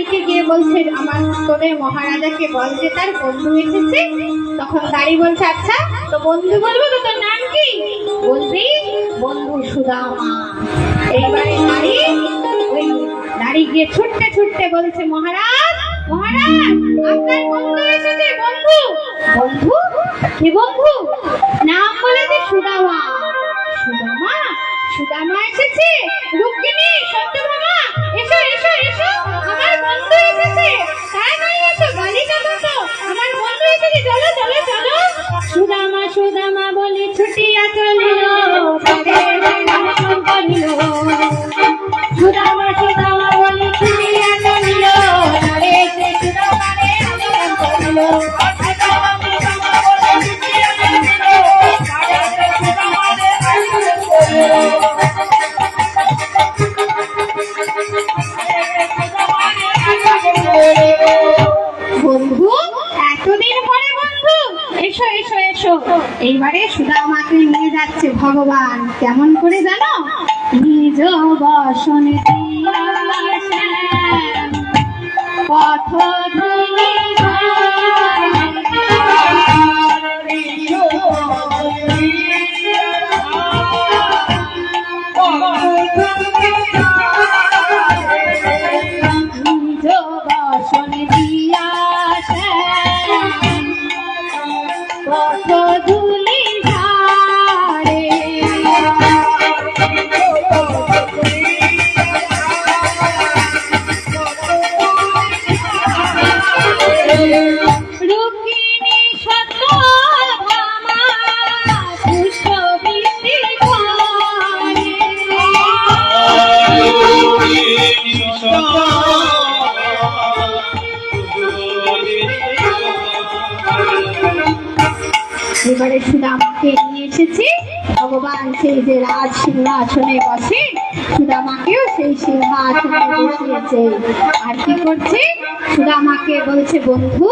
দাড়িকে গিয়ে বলছে, আমার তোদের মহারাজাকে বল যে তার বন্ধু এসেছে। তখন দাড়ি বলছে আচ্ছা তো বন্ধু বলব তো, তোর নাম কি? বলবি বন্ধু সুদামা। এইবারে দাড়ি দাড়ি গিয়ে ছুটতে ছুটতে বলছে, মহারাজ মহারাজ, আপনার বন্ধু এসেছে, বন্ধু। বন্ধু? কি বন্ধু? সুদামা। সুদামা? সুদামা এসেছে? রুক্মিণী সত্যভামা? এসো এসো এসো, আমার এইবারে সুদামাকে নিয়ে যাচ্ছে ভগবান কেমন করে জানো? নিজ বসনে পথ এবারে সুদামাকে নিয়ে এসেছি। ভগবান সেই যে রাজ সিংহাসনে বসে সুদামাকেও সেই সিংহাসনে বসিয়েছে। আর কি করছে? সুদামাকে বলছে, বন্ধু,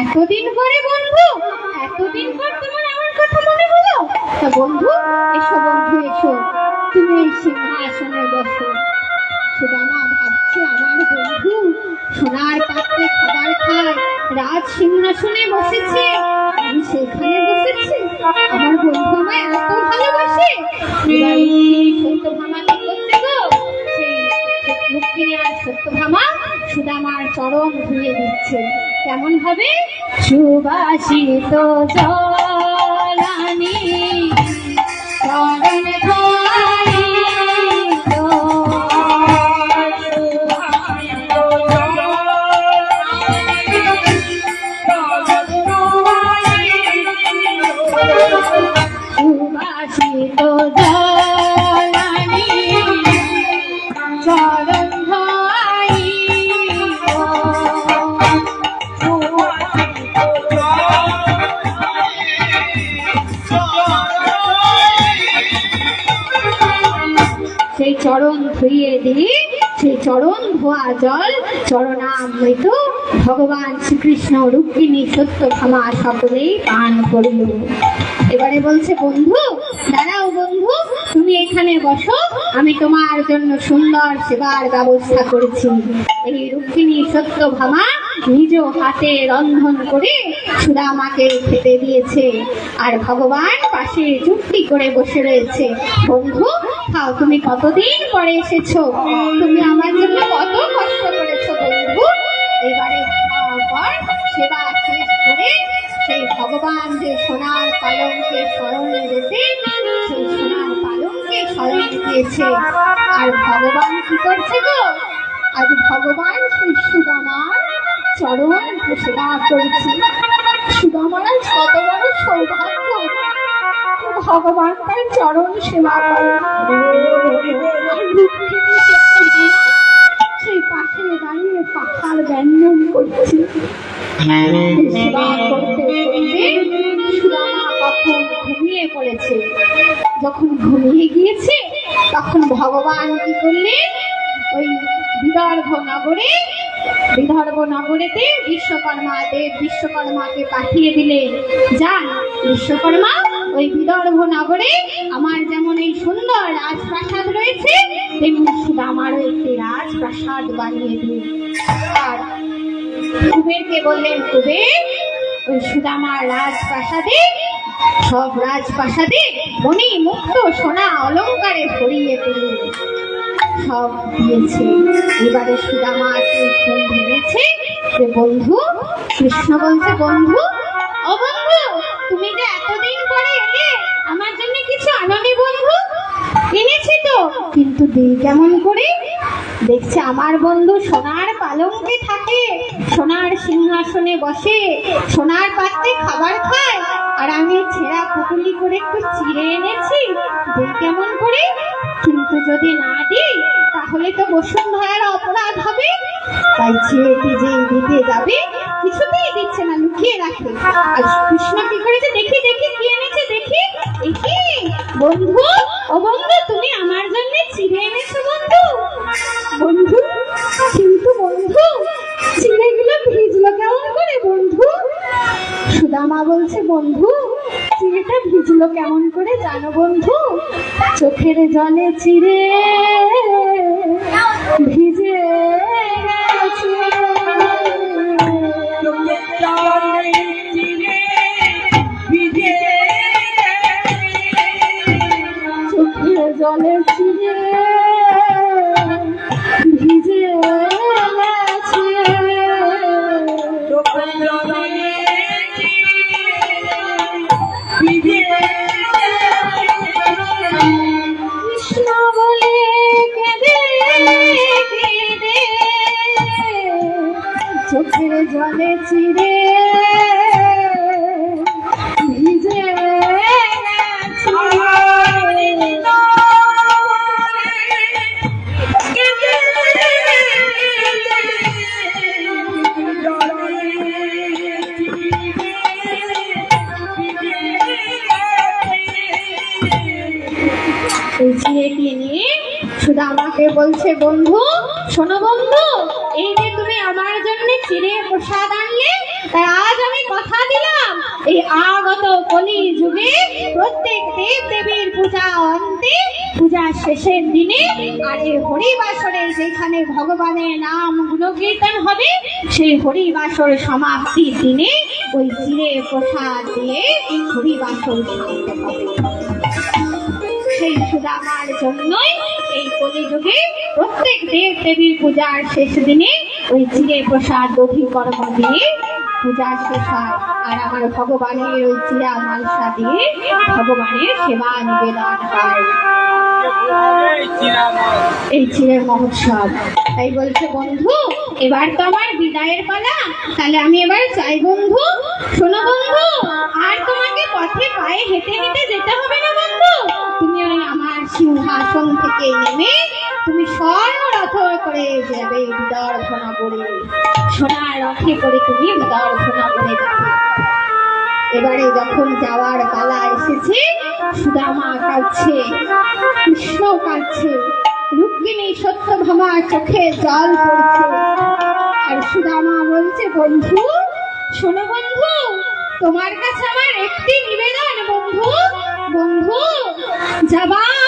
এতদিন পরে বন্ধু, এতদিন পর তোমার আমার কথা মনে হলো? তা বন্ধু, এসো বন্ধু, এসো। তুমি এই সিংহাসনে বসো। সুদামা ভাবছে, আমার বন্ধু, সোনার পাত্রে খাবার খায়, রাজ সিংহাসনে বসেছে। আমি সেখানে সত্যভামা সুদামার চরণ ধুয়ে দিচ্ছে। কেমন ভাবে? সুবাসিত জলানি জল, চরণামৃত, ভগবান শ্রীকৃষ্ণ রুক্মিণী সত্য ক্ষমা সকলেই পান করল। এবারে বলছে, বন্ধু, দাঁড়াও বন্ধু, তুমি এখানে বসো, আমি তোমার জন্য সুন্দর সেবার ব্যবস্থা করেছি। এই রুক্মিণী সত্যভামা নিজ হাতে রন্ধন করে সুদামাকে খেতে দিয়েছে। আর ভগবান পাশে চুক্তি করে বসে রয়েছে। বন্ধু খাও তুমি কতদিন পরে এসেছ? তুমি আমার জন্য কত কষ্ট করেছ বন্ধু। এবারে পর সেবা শেষ করে সেই ভগবান যে সোনার পালঙ্কে স্মরণে রেখে সেই সোনার পালঙ্কে স্মরণ দিয়েছে। আর ভগবান কি করছে গো? আজ ভগবান সেই সুদামার চরণ সেবা করেছে। সুদামার কত বড় সৌভাগ্য। ভগবান তার চরণ সেবা সেই পাশে দাঁড়িয়ে পাখার ব্যঞ্জন করছে। ঘুমিয়ে পড়েছে। যখন ঘুমিয়ে গিয়েছে, তখন ভগবান কি করলেন? ওই বিদর্ভ নগরে বিদর্ভ নগরেতে বিশ্বকর্মা দেব বিশ্বকর্মাকে পাঠিয়ে দিলেন। যান, বিশ্বকর্মা, ওই বিদর্ভ নগরে আমার যেমন এই সুন্দর রাজপ্রাসাদ রয়েছে, তেমনি শুধু আমারও একটি রাজপ্রাসাদ বানিয়ে দিন। আর কুবেরকে বললেন কুবের ওই সুদামার রাজপ্রাসাদে, সব রাজপ্রাসাদে মণি মুক্ত সোনা অলংকারে ভরিয়ে তুলে সব দিয়েছে। এবারে সুদামা কি ঘুম বন্ধু, কৃষ্ণ বলছে, বন্ধু, ও বন্ধু, তুমি যে এতদিন পরে এলে, আমার জন্য কিছু আনাবে বন্ধু? এনেছি তো। কিন্তু দিই কেমন করে? দেখছে আমার বন্ধু সোনার পালঙ্কে থাকে, সোনার সিংহাসনে বসে, সোনার পাত্রে খাবার খায়, আর আমি ছেঁড়া পুটুলি করে একটু চিড়ে এনেছি কেমন করে? কিন্তু যদি না দিই, তাহলে তো বসুন্ধরার অপরাধ হবে। তাই ছেলেটি যে দিতে যাবে, কিছুতেই দিচ্ছে না, লুকিয়ে রাখে। আর কৃষ্ণ কি করেছে? দেখি দেখি, কি এনেছে, দেখি। দেখি, বন্ধু, ও বন্ধু, তুমি আমার জন্য চিড়ে এনেছো, বন্ধু। বন্ধু, কিন্তু বন্ধু চিড়েগুলো ভিজলো কেমন করে, বন্ধু? সুদামা বলছে, বন্ধু চিড়েটা ভিজলো কেমন করে জানো বন্ধু? চোখের জলে চিড়ে ভিজে চোখের জলে আমাকে বলছে, বন্ধু, শোনো বন্ধু, এই যে তুমি আমার প্রসাদ আনলে আজ আমি কথা দিলাম। এই আগত কলি যুগে প্রত্যেক দেব দেবীর পূজা অন্তে, পূজা শেষের দিনে আর এই হরিবাসরে যেখানে ভগবানের নাম গুণকীর্তন হবে, সেই হরিবাসর সমাপ্তির দিনে ওই চিড়ে প্রসাদ দিয়ে হরিবাসর শান্ত হবে। সুদামার জন্যই এই কলিযুগে প্রত্যেক দেব দেবীর পূজার শেষ দিনে ওই চিড়ে প্রসাদ দধি কর্ম দিয়ে পূজা শেষ হয়। আর আমার ভগবানের ওই চিরা মালসা দিয়ে ভগবানের সেবা নিবেদন হয়। এই চিড়ের মহোৎসব। তাই বলছে বন্ধু এবার তো আমার বিদায়ের পালা। তাহলে আমি এবার চাই বন্ধু। শোনো বন্ধু আর তোমাকে পথে পায়ে হেঁটে হেঁটে যেতে হবে না বন্ধু। আমার সিংহাসন থেকে নেমে তুমি স্বর্ণরথ করে যাবে বিদর্ভ নগরে সোনার রথে করে তুমি বিদর্ভ নগরে যাবে। এবারে যখন যাওয়ার পালা এসেছে, সুদামা কাঁদছে, কৃষ্ণ কাঁদছে, রুক্মিণী সত্যভামা চোখে জল পড়ছে। আর সুদামা বলছে, বন্ধু, শোনো বন্ধু, তোমার কাছে আমার একটি নিবেদন, বন্ধু বন্ধু যাবার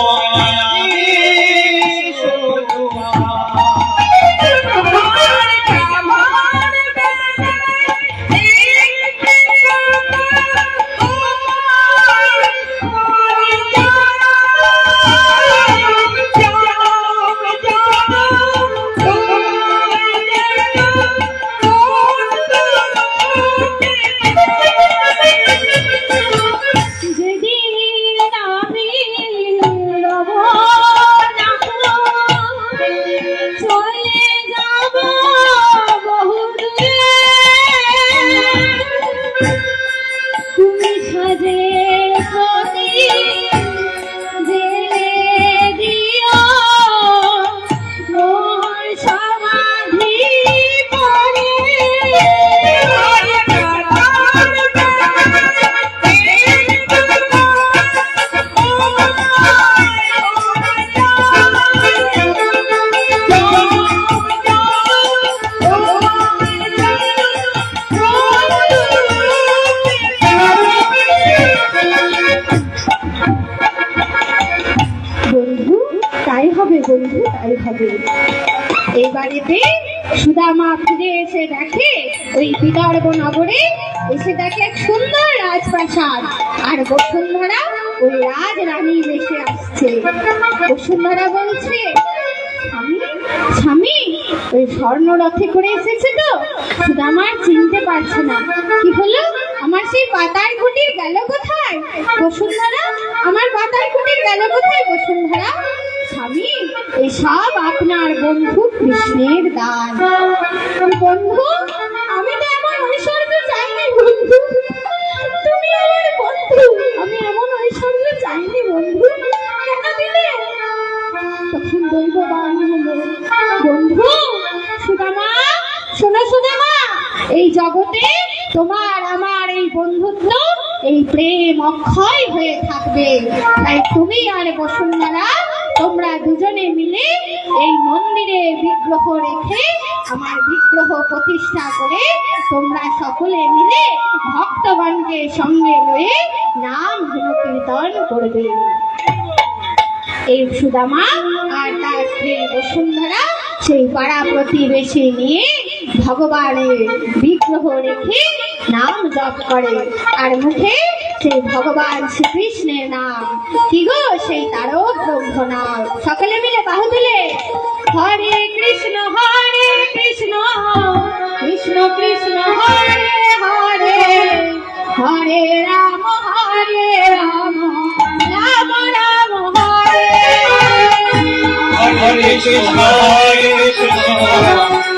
boy. বসুন্ধরা, ওই রাজ রানী বেশে আসছে। বসুন্ধরা বলছে, স্বামী স্বামী, ওই স্বর্ণ রথে করে এসেছে তো? সুদামার চিনতে পারছে না। কি হলো? আমার সেই পাতার কুটির গেল কোথায়? বসুন্ধরা, আমার পাতার কুটির গেল কোথায়, বসুন্ধরা? স্বামী এসব আপনার বন্ধু কৃষ্ণের দান। বন্ধু, আমি তো এমন ঐশ্বর্য চাইনি বন্ধু। শোনো সুদামা এই জগতে তোমার, আমার এই বন্ধুত্ব, এই প্রেম অক্ষয় হয়ে থাকবে। তাই তুমি আর বসুন্ধরা, তোমরা দুজনে মিলে এই মন্দিরে বিগ্রহ রেখে আমার বিগ্রহ প্রতিষ্ঠা করে তোমরা সকলে মিলে ভক্তগণকে সঙ্গে লয়ে নাম গুণকীর্তন করবে। এই সুদামা আর তার স্ত্রী বসুন্ধরা সেই পাড়া প্রতিবেশী নিয়ে ভগবানের বিগ্রহ রেখে নাম জপ করে। আর মুখে সেই ভগবান শ্রীকৃষ্ণের নাম। কি গো সেই তারক ব্রহ্ম নাম সকলে মিলে বাহু তুলে। হরে কৃষ্ণ হরে কৃষ্ণ কৃষ্ণ কৃষ্ণ, হরে হরে। হরে রাম হরে রাম রাম রাম, হরে. হরে কৃষ্ণ হরে কৃষ্ণ।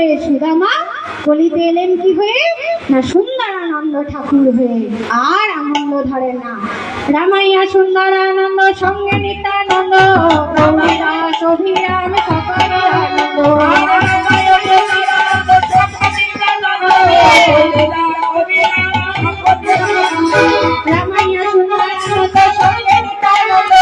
দাপরে সুদামা কলিতে এলেন কি হয়ে? না সুন্দরানন্দ ঠাকুর হয়ে, আর আনন্দ ধরে না। রামাইয়া সুন্দরানন্দ, সঙ্গে নিত্যানন্দ, রমাদাস অভিরাম, সকল রামাইয়া সুন্দরানন্দ, সঙ্গে নিত্যানন্দ